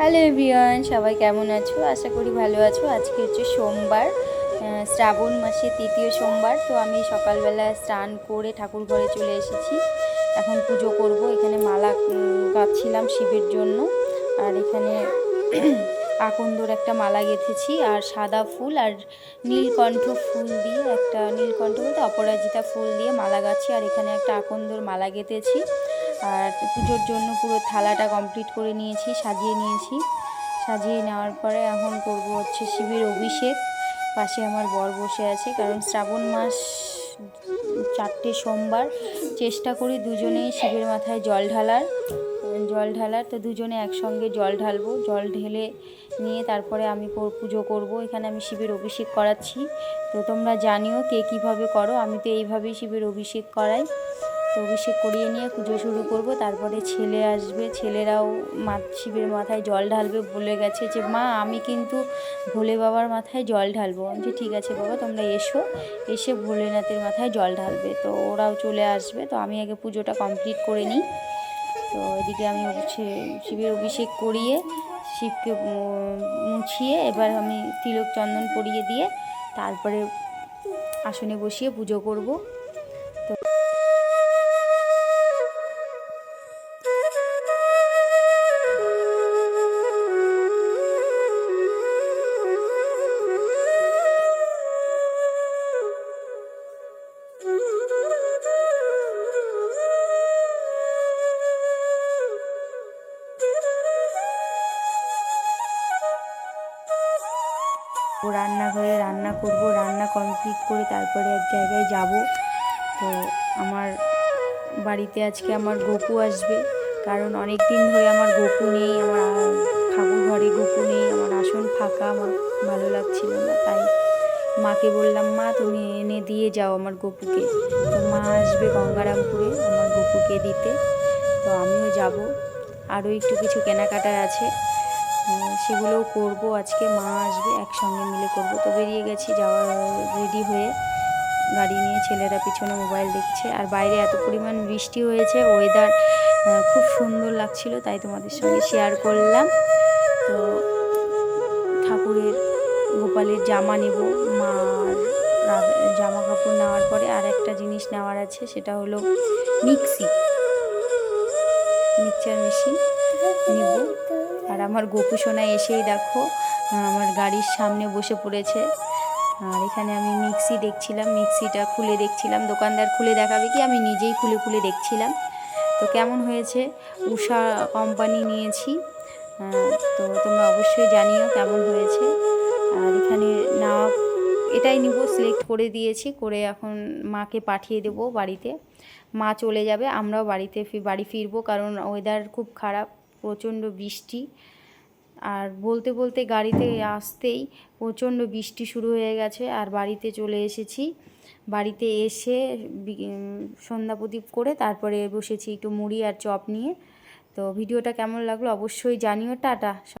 Hello everyone, সবাই কেমন আছো? আশা করি ভালো আছো। আজকে হচ্ছে সোমবার শ্রাবণ মাসের তৃতীয় সোমবার, তো আমি সকালবেলা স্নান করে ঠাকুর ঘরে চলে এসেছি। এখন পুজো করব। এখানে মালা গাঁথছিলাম শিবের জন্য। আর এখানে আকন্দর একটা মালা গেঁথেছি আর সাদা ফুল আর নীলকণ্ঠ ফুল দিয়ে একটা, নীলকণ্ঠ বলতে অপরাজিতা ফুল দিয়ে মালা গাছি আর এখানে একটা আকন্দর মালা গেঁথেছি। আর পুজোর জন্য পুরো থালাটা কমপ্লিট করে নিয়েছি, সাজিয়ে নিয়েছি। সাজিয়ে নেওয়ার পরে এখন করব হচ্ছে শিবের অভিষেক। পাশে আমার বর বসে আছে, কারণ শ্রাবণ মাস চারটে সোমবার। চেষ্টা করি দুজনেই শিবের মাথায় জল ঢালার। জল ঢালার, তো দুজনে একসঙ্গে জল ঢালবো। জল ঢেলে নিয়ে তারপরে আমি পুজো করব। এখানে আমি শিবের অভিষেক করাচ্ছি। তো তোমরা জানিও কে কীভাবে করো। আমি তো এইভাবেই শিবের অভিষেক করাই। অভিষেক করিয়ে নিয়ে পুজো শুরু করব। তারপরে ছেলে আসবে, ছেলেরাও মা শিবের মাথায় জল ঢালবে বলে গেছে যে, মা, আমি কিন্তু ভোলে বাবার মাথায় জল ঢালবো। আমি যে ঠিক আছে বাবা, তোমরা এসো। এসে ভোলেনাথের মাথায় জল ঢালবে। তো ওরাও চলে আসবে। তো আমি আগে পুজোটা কমপ্লিট করে নিই। তো এদিকে আমি শিবের অভিষেক করিয়ে, শিবকে মুছিয়ে এবার আমি তিলক চন্দন পরিয়ে দিয়ে তারপরে আসনে বসিয়ে পুজো করব। রান্নাঘরে রান্না করব, রান্না কমপ্লিট করে তারপরে এক জায়গায় যাব। তো আমার বাড়িতে আজকে আমার গপু আসবে, কারণ অনেক দিন ধরে আমার গপু নেই, আমার ঠাকুর ঘরে গপু নেই, আমার আসন ফাঁকা, আমার ভালো লাগছিল না, তাই মাকে বললাম, মা, তুমি এনে দিয়ে যাও আমার গপুকে। তো মা আসবে গঙ্গারামপুরে আমার গপুকে দিতে, তো আমিও যাব। আরও একটু কিছু কেনাকাটার আছে। সেগুলোও করব, আজকে মা আসবে, একসঙ্গে মিলে করব। তো বেরিয়ে গেছি, যাওয়ার রেডি হয়ে গাড়ি নিয়ে ছেলেরা পিছনে মোবাইল দেখছে। আর বাইরে এত পরিমাণ বৃষ্টি হয়েছে ওয়েদার খুব সুন্দর লাগছিল, তাই তোমাদের সঙ্গে শেয়ার করলাম। তো ঠাকুরের, গোপালের জামা নেব মার জামা কাপড় নেওয়ার পরে আর একটা জিনিস নেওয়ার আছে, সেটা হলো মিক্সি। মিক্সচার মেশিন নিব। আমার গোপু সোনা এসেই দেখো আমার গাড়ির সামনে বসে পড়েছে। আর এখানে আমি মিক্সি দেখছিলাম, মিক্সিটা খুলে দেখছিলাম, দোকানদার খুলে দেখাবে কি, আমি নিজেই খুলে খুলে দেখছিলাম। তো কেমন হয়েছে? উষা কোম্পানি নিয়েছি। তো তোমরা অবশ্যই জানিও কেমন হয়েছে। আর এখানে না, এটাই নিব সিলেক্ট করে দিয়েছি, করে এখন মাকে পাঠিয়ে দেব বাড়িতে। মা চলে যাবে, আমরাও বাড়িতে বাড়ি ফিরবো, কারণ ওয়েদার খুব খারাপ, প্রচণ্ড বৃষ্টি। আর বলতে বলতে গাড়িতে আসতেই প্রচণ্ড বৃষ্টি শুরু হয়ে গেছে আর বাড়িতে চলে এসেছি। বাড়িতে এসে সন্ধ্যা প্রদীপ করে তারপরে বসেছি একটু মুড়ি আর চপ নিয়ে। তো ভিডিওটা কেমন লাগল অবশ্যই জানিও। টাটা!